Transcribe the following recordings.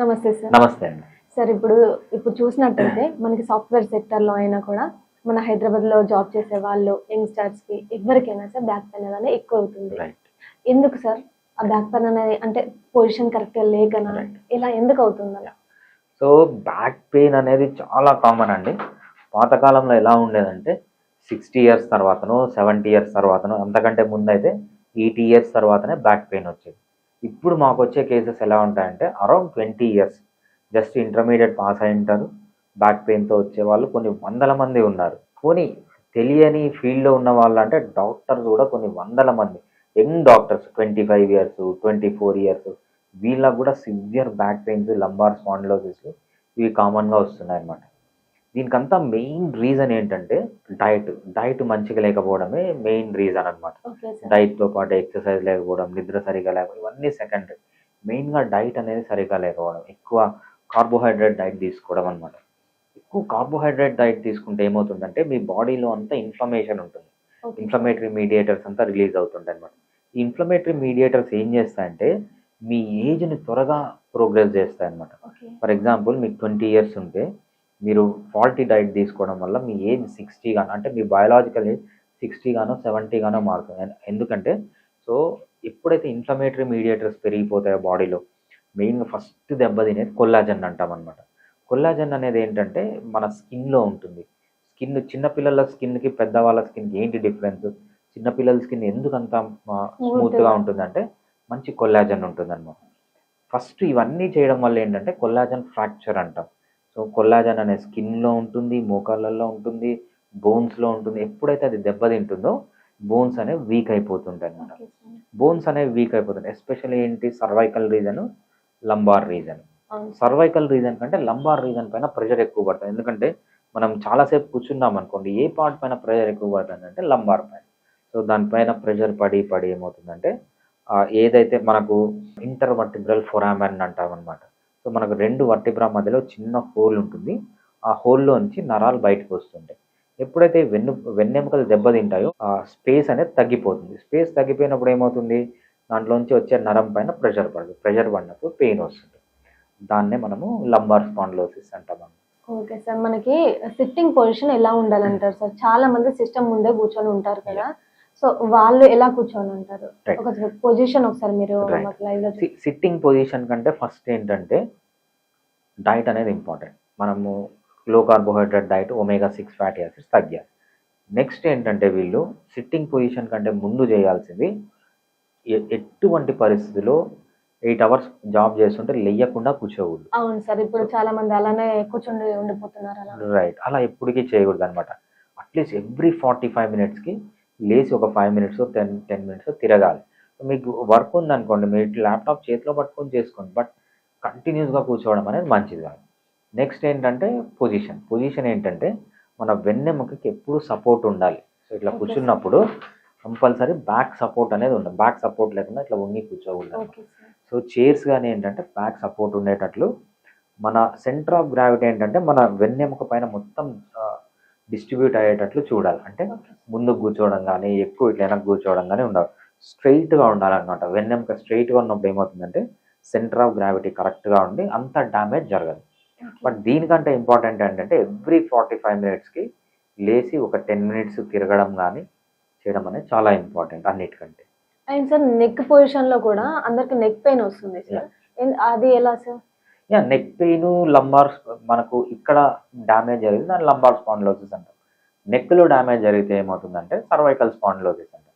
నమస్తే సార్. నమస్తే అండి. సార్ ఇప్పుడు ఇప్పుడు చూసినట్టయితే మనకి సాఫ్ట్వేర్ సెక్టర్లో అయినా కూడా మన హైదరాబాద్లో జాబ్ చేసే వాళ్ళు యంగ్స్టర్స్కి ఎవరికైనా సార్ బ్యాక్ పెయిన్ అనేది ఎక్కువ అవుతుంది. ఎందుకు సార్? ఆ బ్యాక్ పెయిన్ అనేది అంటే పొజిషన్ కరెక్ట్గా లేకనా. ఇలా ఎందుకు అవుతుంది అలా? సో బ్యాక్ పెయిన్ అనేది చాలా కామన్ అండి. పాతకాలంలో ఎలా ఉండేదంటే సిక్స్టీ ఇయర్స్ తర్వాతను సెవెంటీ ఇయర్స్ తర్వాతను అంతకంటే ముందు అయితే ఎయిటీ ఇయర్స్ తర్వాతనే బ్యాక్ పెయిన్ వచ్చేది. ఇప్పుడు మాకు వచ్చే కేసెస్ ఎలా ఉంటాయంటే around twenty years just intermediate pass అయి ఉంటారు బ్యాక్ పెయిన్తో వచ్చే వాళ్ళు కొన్ని వందల మంది ఉన్నారు. పోనీ తెలియని ఫీల్డ్లో ఉన్న వాళ్ళు అంటే డాక్టర్స్ కూడా కొన్ని వందల మంది. Young doctors twenty five years twenty four years వీళ్ళకు కూడా severe back pains lumbar spondylosis ఇవి కామన్గా వస్తున్నాయి అన్నమాట దీనికంతా మెయిన్ రీజన్ ఏంటంటే డైట్ డైట్ మంచిగా లేకపోవడమే మెయిన్ రీజన్ అనమాట డైట్తో పాటు ఎక్సర్సైజ్ లేకపోవడం నిద్ర సరిగా లేకపోవడం ఇవన్నీ సెకండరీ మెయిన్గా డైట్ అనేది సరిగా లేకపోవడం ఎక్కువ కార్బోహైడ్రేట్ డైట్ తీసుకోవడం అనమాట ఎక్కువ కార్బోహైడ్రేట్ డైట్ తీసుకుంటే ఏమవుతుందంటే మీ బాడీలో అంతా ఇన్ఫ్లమేషన్ ఉంటుంది. ఇన్ఫ్లమేటరీ మీడియేటర్స్ అంతా రిలీజ్ అవుతుంటాయి అనమాట ఈ ఇన్ఫ్లమేటరీ మీడియేటర్స్ ఏం చేస్తాయంటే మీ ఏజ్ని త్వరగా ప్రోగ్రెస్ చేస్తాయి అనమాట ఫర్ ఎగ్జాంపుల్ మీకు ట్వంటీ ఇయర్స్ ఉంటే మీరు ఫాల్టీ డైట్ తీసుకోవడం వల్ల మీ ఏజ్ సిక్స్టీ గాను అంటే మీ బయాలజికల్ ఏజ్ సిక్స్టీ గానో సెవెంటీ గానో మారుతుంది. ఎందుకంటే సో ఎప్పుడైతే ఇన్ఫ్లమేటరీ మీడియేటర్స్ పెరిగిపోతాయో బాడీలో మెయిన్గా ఫస్ట్ దెబ్బతినేది కొల్లాజన్ అంటాం అనమాట కొల్లాజన్ అనేది ఏంటంటే మన స్కిన్లో ఉంటుంది. స్కిన్ చిన్నపిల్లల స్కిన్కి పెద్దవాళ్ళ స్కిన్కి ఏంటి డిఫరెన్స్? చిన్నపిల్లల స్కిన్ ఎందుకు అంత స్మూత్గా ఉంటుందంటే మంచి కొల్లాజన్ ఉంటుంది అనమాట ఫస్ట్ ఇవన్నీ చేయడం వల్ల ఏంటంటే కొల్లాజన్ ఫ్రాక్చర్ అంటాం. సో కొల్లాజన్ అనే స్కిన్లో ఉంటుంది మోకాళ్ళల్లో ఉంటుంది బోన్స్లో ఉంటుంది. ఎప్పుడైతే అది దెబ్బతింటుందో బోన్స్ అనేవి వీక్ అయిపోతుంటాయి అనమాట బోన్స్ అనేవి వీక్ అయిపోతుంటాయి. ఎస్పెషల్లీ ఏంటి? Cervical region lumbar region cervical region కంటే లంబార్ రీజన్ పైన ప్రెషర్ ఎక్కువ పడుతుంది ఎందుకంటే మనం చాలాసేపు కూర్చున్నాం అనుకోండి ఏ పార్ట్ పైన ప్రెషర్ ఎక్కువ పడుతుంది అంటే లంబార్ పైన. సో దానిపైన ప్రెషర్ పడి పడి ఏమవుతుందంటే ఏదైతే మనకు ఇంటర్ వర్టిబ్రల్ ఫొరామెన్ అంటాం అనమాట సో మనకు రెండు వర్టిబ్రా మధ్యలో చిన్న హోల్ ఉంటుంది. ఆ హోల్లో నుంచి నరాలు బయటకు వస్తుంటాయి. ఎప్పుడైతే వెన్ను వెన్నెముకలు దెబ్బతింటాయో ఆ స్పేస్ అనేది తగ్గిపోతుంది. స్పేస్ తగ్గిపోయినప్పుడు ఏమవుతుంది? దాంట్లోంచి వచ్చే నరం పైన ప్రెషర్ పడదు. ప్రెషర్ పడినప్పుడు పెయిన్ వస్తుంది. దాన్నే మనము లంబార్ స్పాండ్లోసిస్ అంటాం. Okay sir. మనకి సిట్టింగ్ పొజిషన్ ఎలా ఉండాలంటారు సార్? చాలా మంది సిస్టమ్ ముందే కూర్చొని ఉంటారు కదా. సో వాళ్ళు ఎలా కూర్చొని ఉంటారు. ఒక పొజిషన్ ఒకసారి మీరు లైవ్లో సిట్టింగ్ పొజిషన్ కంటే ఫస్ట్ ఏంటంటే డైట్ అనేది ఇంపార్టెంట్ మనము low carbohydrate diet omega six fatty acids తగ్గాలి. నెక్స్ట్ ఏంటంటే వీళ్ళు సిట్టింగ్ పొజిషన్ కంటే ముందు చేయాల్సింది ఎటువంటి పరిస్థితిలో ఎయిట్ అవర్స్ జాబ్ చేస్తుంటే లేయకుండా కూర్చోకూడదు. అవును సార్ ఇప్పుడు చాలా మంది అలానే కూర్చొని ఉండిపోతున్నారు రైట్ అలా ఎప్పటికీ చేయకూడదు అనమాట అట్లీస్ట్ ఎవ్రీ ఫార్టీ ఫైవ్ మినిట్స్కి లేచి ఒక five minutes ten ten minutes తిరగాలి. మీకు వర్క్ ఉందనుకోండి మీరు ల్యాప్టాప్ చేతిలో పట్టుకొని చేసుకోండి. బట్ కంటిన్యూస్గా కూర్చోవడం అనేది మంచిది కాదు. నెక్స్ట్ ఏంటంటే పొజిషన్ పొజిషన్ ఏంటంటే మన వెన్నెముకకి ఎప్పుడు సపోర్ట్ ఉండాలి. సో ఇట్లా. కూర్చున్నప్పుడు కంపల్సరీ బ్యాక్ సపోర్ట్ అనేది ఉండాలి. బ్యాక్ సపోర్ట్ లేకుండా ఇట్లా వంగి కూర్చోకూడదు సో చైర్స్ కానీ ఏంటంటే బ్యాక్ సపోర్ట్ ఉండేటట్లు మన సెంటర్ ఆఫ్ గ్రావిటీ ఏంటంటే మన వెన్నెముక పైన మొత్తం డిస్ట్రిబ్యూట్ అయ్యేటట్లు చూడాలి. అంటే ముందుకు కూర్చోవడం కానీ ఎక్కువ ఇట్లా వెనక్కి కూర్చోవడం కానీ ఉండాలి. స్ట్రైట్గా ఉండాలన్నమాట. వెన్నెముక స్ట్రైట్గా ఉన్నప్పుడు ఏమవుతుందంటే సెంటర్ ఆఫ్ గ్రావిటీ కరెక్ట్గా ఉండి అంత డ్యామేజ్ జరగదు. బట్ దీనికంటే ఇంపార్టెంట్ ఏంటంటే ఎవ్రీ ఫార్టీ ఫైవ్ మినిట్స్కి లేచి ఒక టెన్ మినిట్స్ తిరగడం కానీ చేయడం అనేది చాలా ఇంపార్టెంట్ అన్నిటికంటే. అండ్ సార్ నెక్ పొజిషన్లో కూడా అందరికి నెక్ పెయిన్ వస్తుంది సార్. అది ఎలా sir? Yeah neck pain lumbar మనకు ఇక్కడ డ్యామేజ్ జరిగింది. దాన్ని లంబార్ స్పాండిలోసిస్ అంటారు నెక్లో డ్యామేజ్ జరిగితే ఏమవుతుందంటే సర్వైకల్ స్పాండిలోసిస్ అంట.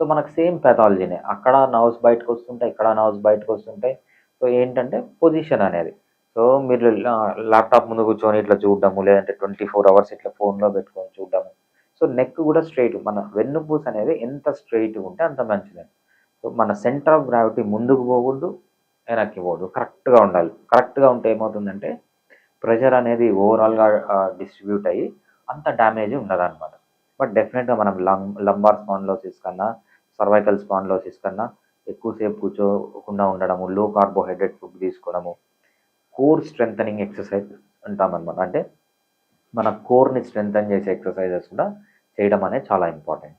సో మనకు సేమ్ పెథాలజీనే అక్కడ నర్వ్స్ బయటకు వస్తుంటాయి ఇక్కడ నర్వ్స్ బయటకు వస్తుంటాయి. సో ఏంటంటే పొజిషన్ అనేది. సో మీరు ల్యాప్టాప్ ముందు కూర్చొని ఇట్లా చూడడము లేదంటే ట్వంటీ ఫోర్ అవర్స్ ఇట్లా ఫోన్లో పెట్టుకొని చూడడము. సో నెక్ కూడా స్ట్రైట్ మన వెన్నుపూస అనేది ఎంత స్ట్రైట్గా ఉంటే అంత మంచిదండి సో మన సెంటర్ ఆఫ్ గ్రావిటీ ముందుకు పోకూడదు వెనక్కి పోదు కరెక్ట్గా ఉండాలి. కరెక్ట్గా ఉంటే ఏమవుతుందంటే ప్రెషర్ అనేది ఓవరాల్గా డిస్ట్రిబ్యూట్ అయ్యి అంత డ్యామేజ్ ఉండదు బట్ డెఫినెట్గా మనం లం లంబార్ స్పాన్లోసిస్ కన్నా సర్వైకల్ స్పాన్లోసిస్ కన్నా ఎక్కువసేపు కూర్చోకుండా ఉండడము లో కార్బోహైడ్రేట్ ఫుడ్ తీసుకోవడము కోర్ స్ట్రెంథనింగ్ ఎక్సర్సైజ్ అంటామన్నమాట. అంటే మన కోర్ని స్ట్రెంథన్ చేసే ఎక్సర్సైజెస్ కూడా చేయడం అనేది చాలా ఇంపార్టెంట్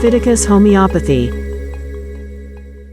ఫిడికస్ హోమియోపతి